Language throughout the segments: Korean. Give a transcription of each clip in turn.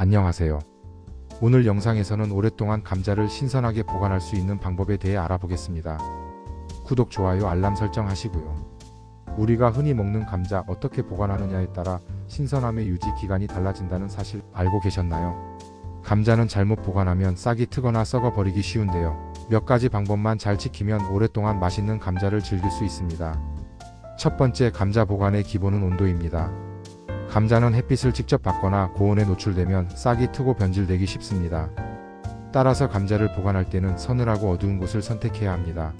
안녕하세요. 오늘 영상에서는 오랫동안 감자를 신선하게 보관할 수 있는 방법에 대해 알아보겠습니다. 구독, 좋아요, 알람 설정 하시고요. 우리가 흔히 먹는 감자 어떻게 보관하느냐에 따라 신선함의 유지 기간이 달라진다는 사실 알고 계셨나요? 감자는 잘못 보관하면 싹이 트거나 썩어 버리기 쉬운데요. 몇 가지 방법만 잘 지키면 오랫동안 맛있는 감자를 즐길 수 있습니다. 첫 번째 감자 보관의 기본은 온도입니다. 감자는 햇빛을 직접 받거나 고온에 노출되면 싹이 트고 변질되기 쉽습니다. 따라서 감자를 보관할 때는 서늘하고 어두운 곳을 선택해야 합니다.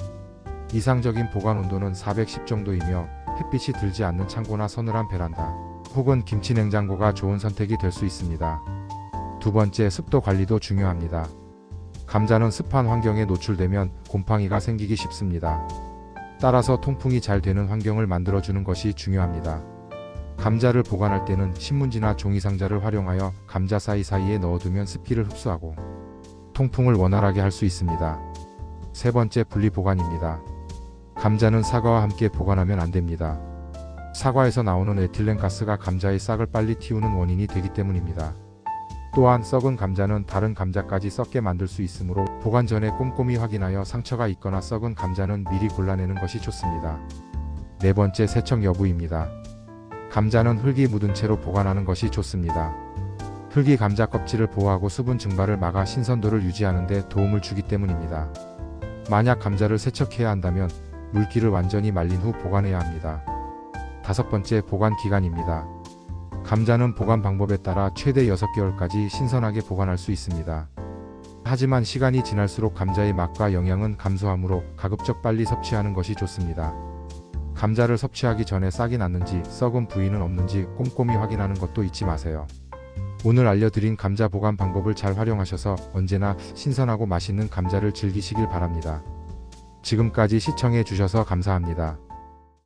이상적인 보관 온도는 410 정도이며 햇빛이 들지 않는 창고나 서늘한 베란다 혹은 김치 냉장고가 좋은 선택이 될 수 있습니다. 두 번째 습도 관리도 중요합니다. 감자는 습한 환경에 노출되면 곰팡이가 생기기 쉽습니다. 따라서 통풍이 잘 되는 환경을 만들어주는 것이 중요합니다. 감자를 보관할 때는 신문지나 종이 상자를 활용하여 감자 사이사이에 넣어두면 습기를 흡수하고 통풍을 원활하게 할 수 있습니다. 세 번째 분리 보관입니다. 감자는 사과와 함께 보관하면 안 됩니다. 사과에서 나오는 에틸렌 가스가 감자의 싹을 빨리 틔우는 원인이 되기 때문입니다. 또한 썩은 감자는 다른 감자까지 썩게 만들 수 있으므로 보관 전에 꼼꼼히 확인하여 상처가 있거나 썩은 감자는 미리 골라내는 것이 좋습니다. 네 번째 세척 여부입니다. 감자는 흙이 묻은 채로 보관하는 것이 좋습니다. 흙이 감자 껍질을 보호하고 수분 증발을 막아 신선도를 유지하는 데 도움을 주기 때문입니다. 만약 감자를 세척해야 한다면 물기를 완전히 말린 후 보관해야 합니다. 다섯 번째 보관 기간입니다. 감자는 보관 방법에 따라 최대 6개월까지 신선하게 보관할 수 있습니다. 하지만 시간이 지날수록 감자의 맛과 영양은 감소하므로 가급적 빨리 섭취하는 것이 좋습니다. 감자를 섭취하기 전에 싹이 났는지 썩은 부위는 없는지 꼼꼼히 확인하는 것도 잊지 마세요. 오늘 알려드린 감자 보관 방법을 잘 활용하셔서 언제나 신선하고 맛있는 감자를 즐기시길 바랍니다. 지금까지 시청해 주셔서 감사합니다.